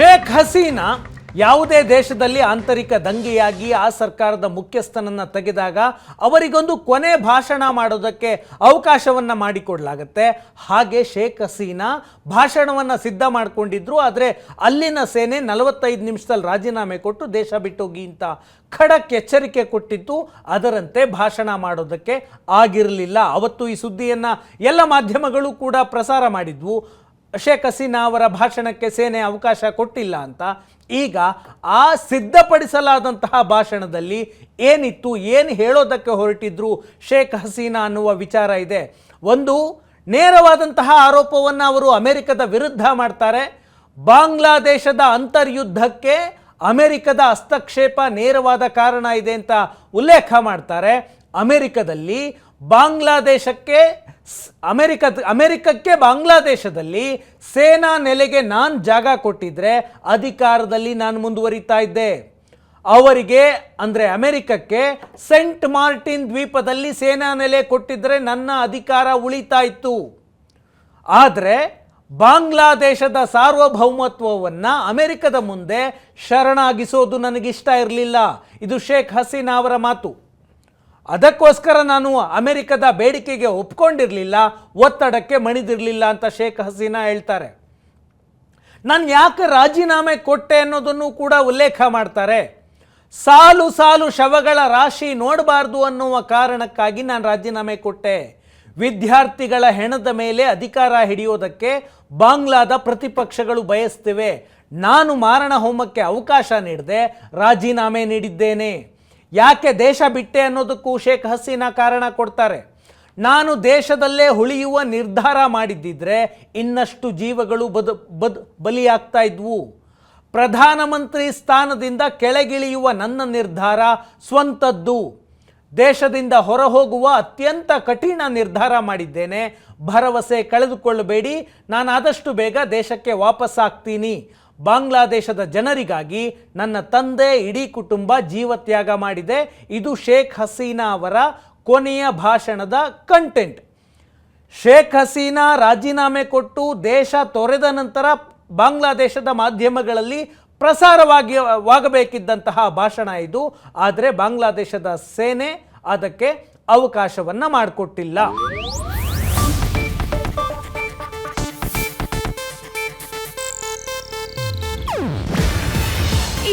ಶೇಖ್ ಹಸೀನಾ ಯಾವುದೇ ದೇಶದಲ್ಲಿ ಆಂತರಿಕ ದಂಗೆಯಾಗಿ ಆ ಸರ್ಕಾರದ ಮುಖ್ಯಸ್ಥನನ್ನ ತೆಗೆದಾಗ ಅವರಿಗೊಂದು ಕೊನೆ ಭಾಷಣ ಮಾಡೋದಕ್ಕೆ ಅವಕಾಶವನ್ನ ಮಾಡಿಕೊಡಲಾಗತ್ತೆ. ಹಾಗೆ ಶೇಖ್ ಹಸೀನಾ ಭಾಷಣವನ್ನ ಸಿದ್ಧ ಮಾಡ್ಕೊಂಡಿದ್ರು, ಆದರೆ ಅಲ್ಲಿನ ಸೇನೆ ನಲವತ್ತೈದು ನಿಮಿಷದಲ್ಲಿ ರಾಜೀನಾಮೆ ಕೊಟ್ಟು ದೇಶ ಬಿಟ್ಟೋಗಿ ಅಂತ ಖಡಕ್ ಎಚ್ಚರಿಕೆ ಕೊಟ್ಟಿತ್ತು. ಅದರಂತೆ ಭಾಷಣ ಮಾಡೋದಕ್ಕೆ ಆಗಿರಲಿಲ್ಲ. ಅವತ್ತು ಈ ಸುದ್ದಿಯನ್ನ ಎಲ್ಲ ಮಾಧ್ಯಮಗಳು ಕೂಡ ಪ್ರಸಾರ ಮಾಡಿದ್ವು. ಶೇಖ್ ಹಸೀನಾ ಅವರ ಭಾಷಣಕ್ಕೆ ಸೇನೆ ಅವಕಾಶ ಕೊಟ್ಟಿಲ್ಲ ಅಂತ. ಈಗ ಆ ಸಿದ್ಧಪಡಿಸಲಾದಂತಹ ಭಾಷಣದಲ್ಲಿ ಏನಿತ್ತು, ಏನು ಹೇಳೋದಕ್ಕೆ ಹೊರಟಿದ್ರು ಶೇಖ್ ಹಸೀನಾ ಅನ್ನುವ ವಿಚಾರ ಇದೆ. ಒಂದು, ನೇರವಾದಂತಹ ಆರೋಪವನ್ನು ಅವರು ಅಮೆರಿಕದ ವಿರುದ್ಧ ಮಾಡ್ತಾರೆ. ಬಾಂಗ್ಲಾದೇಶದ ಅಂತರ್ಯುದ್ಧಕ್ಕೆ ಅಮೆರಿಕದ ಹಸ್ತಕ್ಷೇಪ ನೇರವಾದ ಕಾರಣ ಇದೆ ಅಂತ ಉಲ್ಲೇಖ ಮಾಡ್ತಾರೆ. ಅಮೆರಿಕದಲ್ಲಿ ಬಾಂಗ್ಲಾದೇಶಕ್ಕೆ ಅಮೆರಿಕ, ಅಮೆರಿಕಕ್ಕೆ ಬಾಂಗ್ಲಾದೇಶದಲ್ಲಿ ಸೇನಾ ನೆಲೆಗೆ ನಾನು ಜಾಗ ಕೊಟ್ಟಿದ್ರೆ ಅಧಿಕಾರದಲ್ಲಿ ನಾನು ಮುಂದುವರಿತಾ ಇದ್ದೆ. ಅವರಿಗೆ, ಅಂದರೆ ಅಮೆರಿಕಕ್ಕೆ ಸೆಂಟ್ ಮಾರ್ಟಿನ್ ದ್ವೀಪದಲ್ಲಿ ಸೇನಾ ನೆಲೆ ಕೊಟ್ಟಿದ್ರೆ ನನ್ನ ಅಧಿಕಾರ ಉಳಿತಾ ಇತ್ತು. ಆದರೆ ಬಾಂಗ್ಲಾದೇಶದ ಸಾರ್ವಭೌಮತ್ವವನ್ನು ಅಮೆರಿಕದ ಮುಂದೆ ಶರಣಾಗಿಸೋದು ನನಗಿಷ್ಟ ಇರಲಿಲ್ಲ. ಇದು ಶೇಖ್ ಹಸೀನಾ ಅವರ ಮಾತು. ಅದಕ್ಕೋಸ್ಕರ ನಾನು ಅಮೆರಿಕದ ಬೇಡಿಕೆಗೆ ಒಪ್ಕೊಂಡಿರಲಿಲ್ಲ, ಒತ್ತಡಕ್ಕೆ ಮಣಿದಿರಲಿಲ್ಲ ಅಂತ ಶೇಖ್ ಹಸೀನಾ ಹೇಳ್ತಾರೆ. ನಾನು ಯಾಕೆ ರಾಜೀನಾಮೆ ಕೊಟ್ಟೆ ಅನ್ನೋದನ್ನು ಕೂಡ ಉಲ್ಲೇಖ ಮಾಡ್ತಾರೆ. ಸಾಲು ಸಾಲು ಶವಗಳ ರಾಶಿ ನೋಡಬಾರ್ದು ಅನ್ನುವ ಕಾರಣಕ್ಕಾಗಿ ನಾನು ರಾಜೀನಾಮೆ ಕೊಟ್ಟೆ. ವಿದ್ಯಾರ್ಥಿಗಳ ಹೆಣದ ಮೇಲೆ ಅಧಿಕಾರ ಹಿಡಿಯೋದಕ್ಕೆ ಬಾಂಗ್ಲಾದ ಪ್ರತಿಪಕ್ಷಗಳು ಬಯಸ್ತಿವೆ. ನಾನು ಮಾರಣ ಹೋಮಕ್ಕೆ ಅವಕಾಶ ನೀಡದೆ, ರಾಜೀನಾಮೆ ನೀಡಿದ್ದೇನೆ. ಯಾಕೆ ದೇಶ ಬಿಟ್ಟೆ ಅನ್ನೋದಕ್ಕೂ ಶೇಖ್ ಹಸೀನಾ ಕಾರಣ ಕೊಡ್ತಾರೆ? ನಾನು ದೇಶದಲ್ಲೇ ಉಳಿಯುವ ನಿರ್ಧಾರ ಮಾಡಿದ್ದಿದ್ರೆ ಇನ್ನಷ್ಟು ಜೀವಗಳು ಬದು, ಬದ್, ಬಲಿಯಾಗ್ತಾ ಇದ್ವು. ಪ್ರಧಾನಮಂತ್ರಿ ಸ್ಥಾನದಿಂದ ಕೆಳಗಿಳಿಯುವ ನನ್ನ ನಿರ್ಧಾರ ಸ್ವಂತದ್ದು. ದೇಶದಿಂದ ಹೊರಹೋಗುವ ಅತ್ಯಂತ ಕಠಿಣ ನಿರ್ಧಾರ ಮಾಡಿದ್ದೇನೆ. ಭರವಸೆ ಕಳೆದುಕೊಳ್ಳಬೇಡಿ. ನಾನು ಆದಷ್ಟು ಬೇಗ ದೇಶಕ್ಕೆ ವಾಪಸ್ಸಾಗ್ತೀನಿ. ಬಾಂಗ್ಲಾದೇಶದ ಜನರಿಗಾಗಿ ನನ್ನ ತಂದೆ ಇಡೀ ಕುಟುಂಬ ಜೀವತ್ಯಾಗ ಮಾಡಿದೆ. ಇದು ಶೇಖ್ ಹಸೀನಾ ಅವರ ಕೊನೆಯ ಭಾಷಣದ ಕಂಟೆಂಟ್ ಶೇಖ್ ಹಸೀನಾ ರಾಜೀನಾಮೆ ಕೊಟ್ಟು ದೇಶ ತೊರೆದ ನಂತರ ಬಾಂಗ್ಲಾದೇಶದ ಮಾಧ್ಯಮಗಳಲ್ಲಿ ಪ್ರಸಾರವಾಗಿ ವಾಗಬೇಕಿದ್ದಂತಹ ಭಾಷಣ ಇದು. ಆದರೆ ಬಾಂಗ್ಲಾದೇಶದ ಸೇನೆ ಅದಕ್ಕೆ ಅವಕಾಶವನ್ನು ಮಾಡಿಕೊಟ್ಟಿಲ್ಲ.